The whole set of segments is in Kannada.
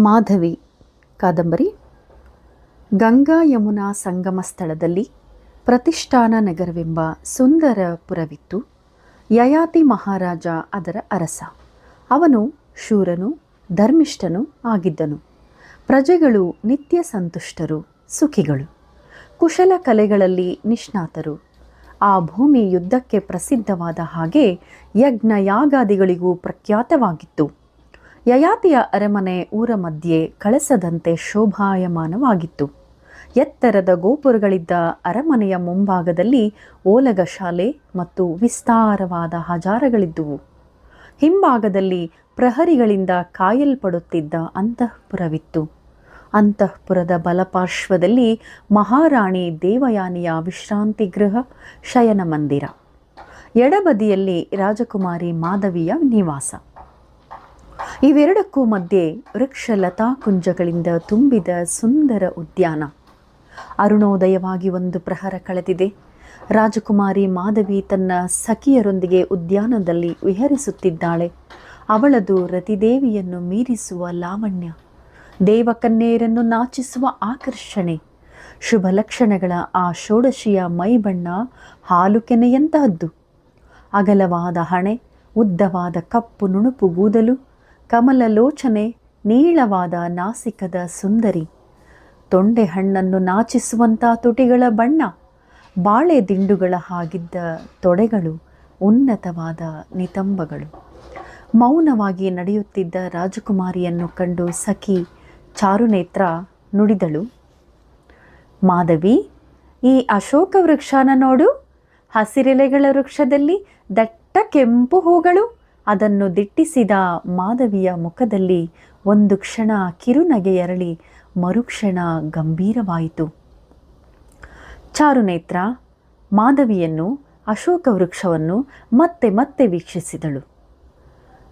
ಮಾಧವಿ, ಕಾದಂಬರಿ. ಗಂಗಾ ಯಮುನಾ ಸಂಗಮ ಸ್ಥಳದಲ್ಲಿ ಪ್ರತಿಷ್ಠಾನ ನಗರವೆಂಬ ಸುಂದರ ಪುರವಿತ್ತು. ಯಯಾತಿ ಮಹಾರಾಜ ಅದರ ಅರಸ. ಅವನು ಶೂರನು, ಧರ್ಮಿಷ್ಠನು ಆಗಿದ್ದನು. ಪ್ರಜೆಗಳು ನಿತ್ಯ ಸಂತುಷ್ಟರು, ಸುಖಿಗಳು. ಕುಶಲ ಕಲೆಗಳಲ್ಲಿ ನಿಷ್ಣಾತರು. ಆ ಭೂಮಿ ಯುದ್ಧಕ್ಕೆ ಪ್ರಸಿದ್ಧವಾದ ಹಾಗೆ ಯಜ್ಞ ಯಾಗಾದಿಗಳಿಗೂ ಪ್ರಖ್ಯಾತವಾಗಿತ್ತು. ಯಯಾತಿಯ ಅರಮನೆ ಊರ ಮಧ್ಯೆ ಕಳಸದಂತೆ ಶೋಭಾಯಮಾನವಾಗಿತ್ತು. ಎತ್ತರದ ಗೋಪುರಗಳಿದ್ದ ಅರಮನೆಯ ಮುಂಭಾಗದಲ್ಲಿ ಓಲಗ ಶಾಲೆ ಮತ್ತು ವಿಸ್ತಾರವಾದ ಹಜಾರಗಳಿದ್ದುವು. ಹಿಂಭಾಗದಲ್ಲಿ ಪ್ರಹರಿಗಳಿಂದ ಕಾಯಲ್ಪಡುತ್ತಿದ್ದ ಅಂತಃಪುರವಿತ್ತು. ಅಂತಃಪುರದ ಬಲಪಾರ್ಶ್ವದಲ್ಲಿ ಮಹಾರಾಣಿ ದೇವಯಾನಿಯ ವಿಶ್ರಾಂತಿ ಗೃಹ, ಶಯನ ಮಂದಿರ. ಎಡಬದಿಯಲ್ಲಿ ರಾಜಕುಮಾರಿ ಮಾಧವಿಯ ನಿವಾಸ. ಇವೆರಡಕ್ಕೂ ಮಧ್ಯೆ ವೃಕ್ಷ ಲತಾಕುಂಜಗಳಿಂದ ತುಂಬಿದ ಸುಂದರ ಉದ್ಯಾನ. ಅರುಣೋದಯವಾಗಿ ಒಂದು ಪ್ರಹರ ಕಳೆದಿದೆ. ರಾಜಕುಮಾರಿ ಮಾಧವಿ ತನ್ನ ಸಖಿಯರೊಂದಿಗೆ ಉದ್ಯಾನದಲ್ಲಿ ವಿಹರಿಸುತ್ತಿದ್ದಾಳೆ. ಅವಳದು ರತಿದೇವಿಯನ್ನು ಮೀರಿಸುವ ಲಾವಣ್ಯ, ದೇವಕನ್ನೇರನ್ನು ನಾಚಿಸುವ ಆಕರ್ಷಣೆ, ಶುಭ ಲಕ್ಷಣಗಳ ಆ ಷೋಡಶಿಯ ಮೈಬಣ್ಣ ಹಾಲು ಕೆನೆಯಂತಹದ್ದು. ಅಗಲವಾದ ಹಣೆ, ಉದ್ದವಾದ ಕಪ್ಪು ನುಣುಪು ಕೂದಲು ಕಮಲಲೋಚನೆ ನೀಳವಾದ ನಾಸಿಕದ ಸುಂದರಿ. ತೊಂಡೆ ಹಣ್ಣನ್ನು ನಾಚಿಸುವಂಥ ತುಟಿಗಳ ಬಣ್ಣ, ಬಾಳೆ ದಿಂಡುಗಳ ಹಾಗಿದ್ದ ತೊಡೆಗಳು ಉನ್ನತವಾದ ನಿತಂಬಗಳು. ಮೌನವಾಗಿ ನಡೆಯುತ್ತಿದ್ದ ರಾಜಕುಮಾರಿಯನ್ನು ಕಂಡು ಸಖಿ ಚಾರುನೇತ್ರ ನುಡಿದಳು. ಮಾಧವಿ, ಈ ಅಶೋಕ ವೃಕ್ಷನ ನೋಡು. ಹಸಿರೆಲೆಗಳ ವೃಕ್ಷದಲ್ಲಿ ದಟ್ಟ ಕೆಂಪು ಹೂಗಳು. ಅದನ್ನು ದಿಟ್ಟಿಸಿದ ಮಾಧವಿಯ ಮುಖದಲ್ಲಿ ಒಂದು ಕ್ಷಣ ಕಿರುನಗೆ ಎರಳಿ ಮರುಕ್ಷಣ ಗಂಭೀರವಾಯಿತು. ಚಾರುನೇತ್ರ, ಮಾಧವಿಯನ್ನು ಅಶೋಕ ವೃಕ್ಷವನ್ನು ಮತ್ತೆ ಮತ್ತೆ ವೀಕ್ಷಿಸಿದಳು.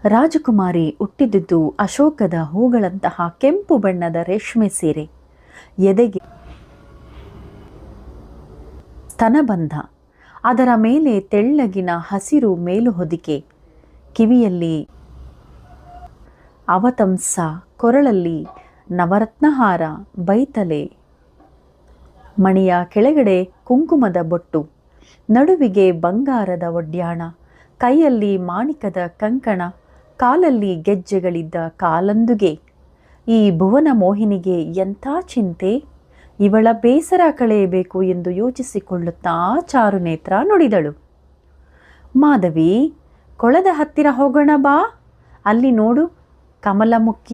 ರಾಜಕುಮಾರಿ ಹುಟ್ಟಿದ್ದುದು ಅಶೋಕದ ಹೂಗಳಂತಹ ಕೆಂಪು ಬಣ್ಣದ ರೇಷ್ಮೆ ಸೀರೆ, ಎದೆಗೆ ಸ್ತನಬಂಧ, ಅದರ ಮೇಲೆ ತೆಳ್ಳಗಿನ ಹಸಿರು ಮೇಲು ಹೊದಿಕೆ ಕಿವಿಯಲ್ಲಿ. ಅವತಂಸ ಕೊರಳಲ್ಲಿ ನವರತ್ನಹಾರ ಬೈತಲೆ. ಮಣಿಯ ಕೆಳಗಡೆ ಕುಂಕುಮದ ಬೊಟ್ಟು. ನಡುವಿಗೆ ಬಂಗಾರದ ಒಡ್ಯಾಣ. ಕೈಯಲ್ಲಿ ಮಾಣಿಕದ ಕಂಕಣ. ಕಾಲಲ್ಲಿ ಗೆಜ್ಜೆಗಳಿದ್ದ ಕಾಲಂದುಗೆ. ಈ ಭುವನ ಮೋಹಿನಿಗೆ ಎಂಥ ಚಿಂತೆ? ಇವಳ ಬೇಸರ ಕಳೆಯಬೇಕು ಎಂದು ಯೋಚಿಸಿಕೊಳ್ಳುತ್ತಾ ಚಾರುನೇತ್ರ ನುಡಿದಳು. ಮಾಧವಿ ಕೊಳದ ಹತ್ತಿರ ಹೋಗೋಣ ಬಾ. ಅಲ್ಲಿ ನೋಡು ಕಮಲಮುಖಿ